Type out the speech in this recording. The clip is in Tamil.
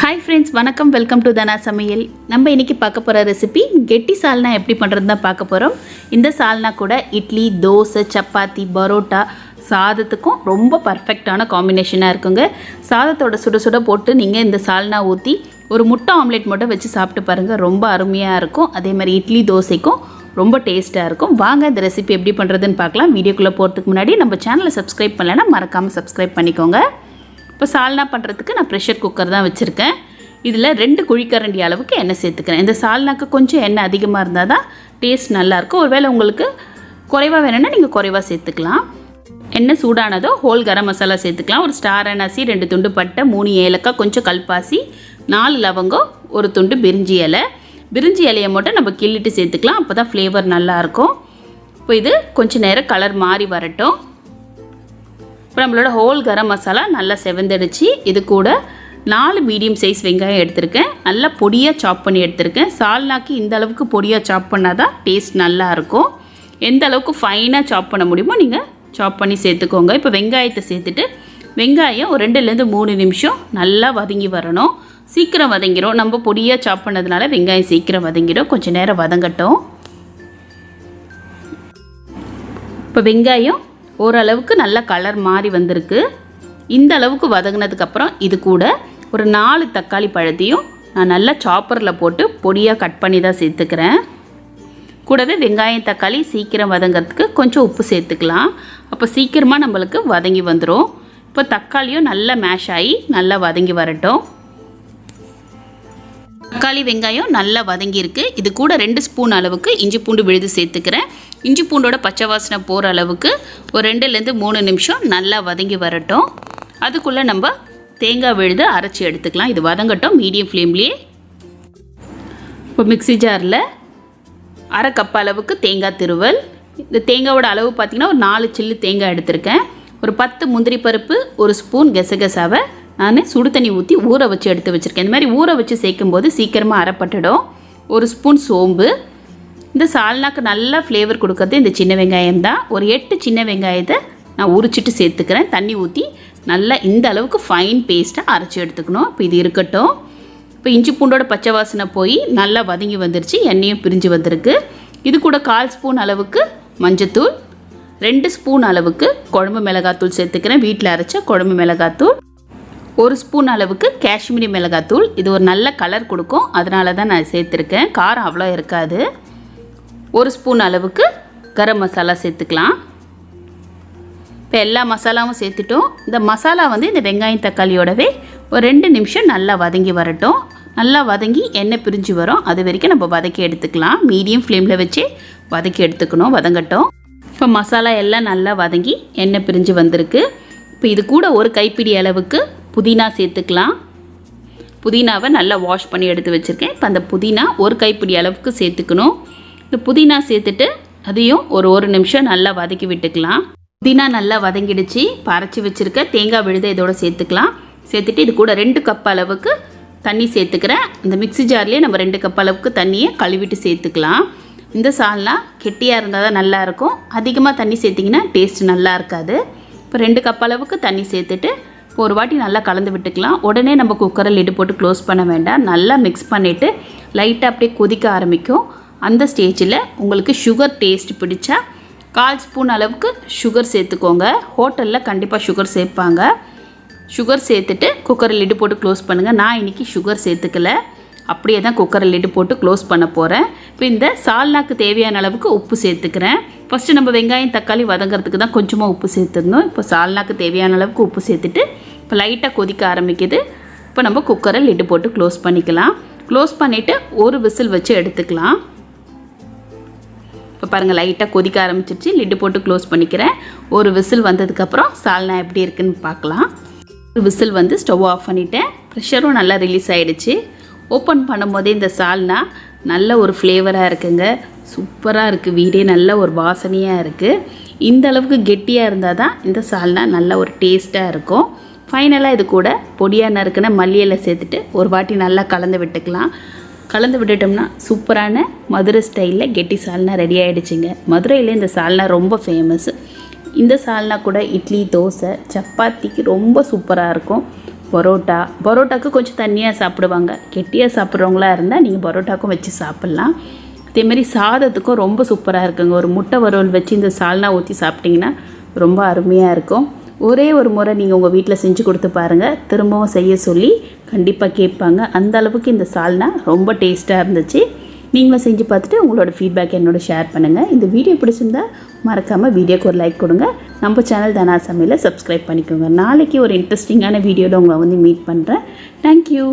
ஹாய் ஃப்ரெண்ட்ஸ் வணக்கம். வெல்கம் டு தனா சமையல் நம்ம இன்னைக்கு பார்க்க போகிற ரெசிபி கெட்டி சால்னா எப்படி பண்ணுறது தான் பார்க்க போகிறோம் இந்த சால்னா கூட இட்லி தோசை சப்பாத்தி பரோட்டா சாதத்துக்கும் ரொம்ப பர்ஃபெக்டான காம்பினேஷனாக இருக்குங்க. சாதத்தோட சுட சுட போட்டு நீங்கள் இந்த சால்னா ஊற்றி ஒரு முட்டை ஆம்லெட் மட்டும் வச்சு சாப்பிட்டு பாருங்கள் ரொம்ப அருமையாக இருக்கும். அதே மாதிரி இட்லி தோசைக்கும் ரொம்ப டேஸ்ட்டாக இருக்கும். வாங்க இந்த ரெசிபி எப்படி பண்ணுறதுன்னு பார்க்கலாம். வீடியோக்குள்ளே போகிறதுக்கு முன்னாடி நம்ம சேனலை சப்ஸ்கிரைப் பண்ணலைன்னா மறக்காமல் சப்ஸ்கிரைப் பண்ணிக்கோங்க. இப்போ சால்னா பண்ணுறதுக்கு நான் ப்ரெஷர் குக்கர் தான் வச்சுருக்கேன். இதில் ரெண்டு குழிக்கரண்டி அளவுக்கு எண்ணெய் சேர்த்துக்கிறேன். இந்த சால்னாக்கு கொஞ்சம் எண்ணெய் அதிகமாக இருந்தால் தான் டேஸ்ட் நல்லாயிருக்கும் ஒருவேளை உங்களுக்கு குறைவாக வேணும்னா நீங்கள் குறைவாக சேர்த்துக்கலாம். எண்ணெய் சூடானதோ ஹோல் கரம் மசாலா சேர்த்துக்கலாம். ஒரு ஸ்டார் அனாசி ரெண்டு துண்டு பட்டை மூணு ஏலக்காய் கொஞ்சம் கல்பாசி நாலு லவங்கம் ஒரு துண்டு பிரிஞ்சி இலை. பிரிஞ்சி இலையை மட்டும் நம்ம கிள்ளிட்டு சேர்த்துக்கலாம். அப்போ தான் ஃப்ளேவர் நல்லாயிருக்கும் இப்போ இது கொஞ்சம் நேரம் கலர் மாறி வரட்டும். இப்போ நம்மளோட ஹோல் கரம் மசாலா நல்லா செவந்தடிச்சு இது கூட நாலு மீடியம் சைஸ் வெங்காயம் எடுத்திருக்கேன். நல்லா பொடியாக சாப் பண்ணி எடுத்திருக்கேன். சால்னாக்கு இந்த அளவுக்கு பொடியாக சாப் பண்ணால் தான் டேஸ்ட் நல்லாயிருக்கும் எந்த அளவுக்கு ஃபைனாக சாப் பண்ண முடியுமோ நீங்கள் சாப் பண்ணி சேர்த்துக்கோங்க. இப்போ வெங்காயத்தை சேர்த்துட்டு வெங்காயம் ஒரு ரெண்டுலேருந்து மூணு நிமிஷம் நல்லா வதங்கி வரணும். சீக்கிரம் வதங்கிடும் நம்ம பொடியாக சாப் பண்ணதுனால வெங்காயம் சீக்கிரம் வதங்கிடும். கொஞ்சம் நேரம் வதங்கட்டும். இப்போ வெங்காயம் ஓரளவுக்கு நல்ல கலர் மாறி வந்திருக்கு. இந்த அளவுக்கு வதங்கினதுக்கப்புறம் இது கூட ஒரு நாலு தக்காளி பழத்தையும் நான் நல்லா சாப்பரில் போட்டு பொடியாக கட் பண்ணி தான் சேர்த்துக்கிறேன். கூடவே வெங்காயம் தக்காளி சீக்கிரம் வதங்கிறதுக்கு கொஞ்சம் உப்பு சேர்த்துக்கலாம். அப்போ சீக்கிரமாக நம்மளுக்கு வதங்கி வந்துடும் இப்போ தக்காளியும் நல்லா மேஷ் ஆகி நல்லா வதங்கி வரட்டும். தக்காளி வெங்காயம் நல்லா வதங்கியிருக்கு. இது கூட ரெண்டு ஸ்பூன் அளவுக்கு இஞ்சி பூண்டு விழுது சேர்த்துக்கிறேன். இஞ்சி பூண்டோட பச்சை வாசனை போகிற அளவுக்கு ஒரு ரெண்டுலேருந்து மூணு நிமிஷம் நல்லா வதங்கி வரட்டும். அதுக்குள்ளே நம்ம தேங்காய் விழுது அரைச்சி எடுத்துக்கலாம். இது வதங்கட்டும் மீடியம் ஃப்ளேம்லேயே. இப்போ மிக்ஸி ஜாரில் அரை கப் அளவுக்கு தேங்காய் திருவல். இந்த தேங்காயோட அளவு பார்த்திங்கன்னா ஒரு நாலு சில்லு தேங்காய் எடுத்திருக்கேன். ஒரு பத்து முந்திரி பருப்பு ஒரு ஸ்பூன் கெசகசாவை நான் சுடு தண்ணி ஊற்றி ஊற வச்சு எடுத்து வச்சுருக்கேன். இந்த மாதிரி ஊற வச்சு சேர்க்கும் போது சீக்கிரமாக அறப்பட்டுடும் ஒரு ஸ்பூன் சோம்பு. இந்த சால்னாக்கு நல்லா ஃப்ளேவர் கொடுக்கறது இந்த சின்ன வெங்காயம் தான். ஒரு எட்டு சின்ன வெங்காயத்தை நான் உரிச்சிட்டு சேர்த்துக்கிறேன். தண்ணி ஊற்றி நல்லா இந்த அளவுக்கு ஃபைன் பேஸ்ட்டாக அரைச்சி எடுத்துக்கணும். இப்போ இது இருக்கட்டும். இப்போ இஞ்சி பூண்டோட பச்சை வாசனை போய் நல்லா வதங்கி வந்துருச்சு. எண்ணெயும் பிரிஞ்சு வந்திருக்கு. இது கூட கால் ஸ்பூன் அளவுக்கு மஞ்சத்தூள். ரெண்டு ஸ்பூன் அளவுக்கு குழம்பு மிளகாத்தூள் சேர்த்துக்கிறேன். வீட்டில் அரைச்ச குழம்பு மிளகாத்தூள். ஒரு ஸ்பூன் அளவுக்கு காஷ்மீரி மிளகாத்தூள். இது ஒரு நல்ல கலர் கொடுக்கும். அதனால தான் நான் சேர்த்துருக்கேன். காரம் அவ்வளோ இருக்காது. ஒரு ஸ்பூன் அளவுக்கு கரம் மசாலா சேர்த்துக்கலாம். இப்போ எல்லா மசாலாவும் சேர்த்துட்டோம். இந்த மசாலா வந்து இந்த வெங்காயம் தக்காளியோடவே ஒரு ரெண்டு நிமிஷம் நல்லா வதங்கி வரட்டும். நல்லா வதங்கி எண்ணெய் பிரிஞ்சு வரும். அது வரைக்கும் நம்ம வதக்கி எடுத்துக்கலாம். மீடியம் ஃப்ளேமில் வச்சு வதக்கி எடுத்துக்கணும். வதங்கட்டும். இப்போ மசாலா எல்லாம் நல்லா வதங்கி எண்ணெய் பிரிஞ்சு வந்திருக்கு. இப்போ இது கூட ஒரு கைப்பிடி அளவுக்கு புதினா சேர்த்துக்கலாம். புதினாவை நல்லா வாஷ் பண்ணி எடுத்து வச்சுருக்கேன். இப்போ அந்த புதினா ஒரு கைப்பிடி அளவுக்கு சேர்த்துக்கணும். இந்த புதினா சேர்த்துட்டு அதையும் ஒரு ஒரு நிமிஷம் நல்லா வதக்கி விட்டுக்கலாம். புதினா நல்லா வதங்கிடுச்சு. பறச்சி வச்சுருக்க தேங்காய் விழுத இதோட சேர்த்துக்கலாம். சேர்த்துட்டு இது கூட ரெண்டு கப் அளவுக்கு தண்ணி சேர்த்துக்கிறேன் இந்த மிக்ஸி ஜார்லேயே நம்ம ரெண்டு கப் அளவுக்கு தண்ணியை கழுவிட்டு சேர்த்துக்கலாம். இந்த சால்னா கெட்டியாக இருந்தால் தான் நல்லாயிருக்கும் அதிகமாக தண்ணி சேர்த்திங்கன்னா டேஸ்ட் நல்லா இருக்காது. இப்போ ரெண்டு கப் அளவுக்கு தண்ணி சேர்த்துட்டு ஒரு வாட்டி நல்லா கலந்து விட்டுக்கலாம். உடனே நம்ம குக்கரை லிடு போட்டு க்ளோஸ் பண்ண வேண்டாம். நல்லா மிக்ஸ் பண்ணிவிட்டு லைட்டாக அப்படியே கொதிக்க ஆரம்பிக்கும். அந்த ஸ்டேஜில் உங்களுக்கு சுகர் டேஸ்ட் பிடிச்சா கால் ஸ்பூன் அளவுக்கு சுகர் சேர்த்துக்கோங்க. ஹோட்டலில் கண்டிப்பாக சுகர் சேர்ப்பாங்க. சுகர் சேர்த்துட்டு குக்கரை லிட்டு போட்டு க்ளோஸ் பண்ணுங்கள் நான் இன்றைக்கி சுகர் சேர்த்துக்கல. அப்படியே தான் குக்கரை லிட்டு போட்டு க்ளோஸ் பண்ண போகிறேன் இப்போ இந்த சால்னாக்கு தேவையான அளவுக்கு உப்பு சேர்த்துக்கிறேன். ஃபஸ்ட்டு நம்ம வெங்காயம் தக்காளி வதங்கிறதுக்கு தான் கொஞ்சமாக உப்பு சேர்த்துருந்தோம் இப்போ சால்னாக்கு தேவையான அளவுக்கு உப்பு சேர்த்துட்டு இப்போ லைட்டாக கொதிக்க ஆரம்பிக்குது. இப்போ நம்ம குக்கரை லிட்டு போட்டு க்ளோஸ் பண்ணிக்கலாம். க்ளோஸ் பண்ணிவிட்டு ஒரு விசில் வச்சு எடுத்துக்கலாம். இப்போ பாருங்கள் லைட்டாக கொதிக்க ஆரம்பிச்சிருச்சு. லிட்டு போட்டு க்ளோஸ் பண்ணிக்கிறேன். ஒரு விசில் வந்ததுக்கப்புறம் சால்னா எப்படி இருக்குன்னு பார்க்கலாம். ஒரு விசில் வந்து ஸ்டவ் ஆஃப் பண்ணிவிட்டேன் ப்ரெஷரும் நல்லா ரிலீஸ் ஆகிடுச்சு ஓப்பன் பண்ணும்போதே இந்த சால்னா நல்ல ஒரு ஃப்ளேவராக இருக்குங்க. சூப்பராக இருக்குது வீடே நல்ல ஒரு வாசனையாக இருக்குது இந்த அளவுக்கு கெட்டியாக இருந்தால் தான் இந்த சால்னா நல்ல ஒரு டேஸ்ட்டாக இருக்கும். ஃபைனலாக இது கூட பொடியாக நறுக்குன்னால் மல்லிகலை சேர்த்துட்டு ஒரு வாட்டி நல்லா கலந்து விட்டுக்கலாம். கலந்து விட்டுட்டோம்னா சூப்பரான மதுரை ஸ்டைலில் கெட்டி சால்னா ரெடி ஆகிடுச்சிங்க மதுரையில் இந்த சால்னா ரொம்ப ஃபேமஸ் இந்த சால்னா கூட இட்லி தோசை சப்பாத்திக்கு ரொம்ப சூப்பராக இருக்கும். பரோட்டா பரோட்டாக்கு கொஞ்சம் தண்ணியாக சாப்பிடுவாங்க. கெட்டியாக சாப்பிட்றவங்களா இருந்தால் நீங்கள் பரோட்டாக்கும் வச்சு சாப்பிட்லாம். அதேமாரி சாதத்துக்கும் ரொம்ப சூப்பராக இருக்குங்க. ஒரு முட்டை வறுவல் வச்சு இந்த சால்னா ஊற்றி சாப்பிட்டிங்கன்னா ரொம்ப அருமையாக இருக்கும். ஒரே ஒரு முறை நீங்கள் உங்கள் வீட்டில் செஞ்சு கொடுத்து பாருங்கள் திரும்பவும் செய்ய சொல்லி கண்டிப்பாக கேட்பாங்க. அந்த அளவுக்கு இந்த சால்னா ரொம்ப டேஸ்ட்டாக இருந்துச்சு. நீங்களும் செஞ்சு பார்த்துட்டு உங்களோட ஃபீட்பேக் என்னோட ஷேர் பண்ணுங்கள் இந்த வீடியோ பிடிச்சிருந்தா மறக்காமல் வீடியோக்கு ஒரு லைக் கொடுங்க. நம்ம சேனல் தனா சமையலை சப்ஸ்கிரைப் பண்ணிக்கோங்க. நாளைக்கு ஒரு இன்ட்ரெஸ்டிங்கான வீடியோவில் உங்களை வந்து மீட் பண்ணுறேன் தேங்க்யூ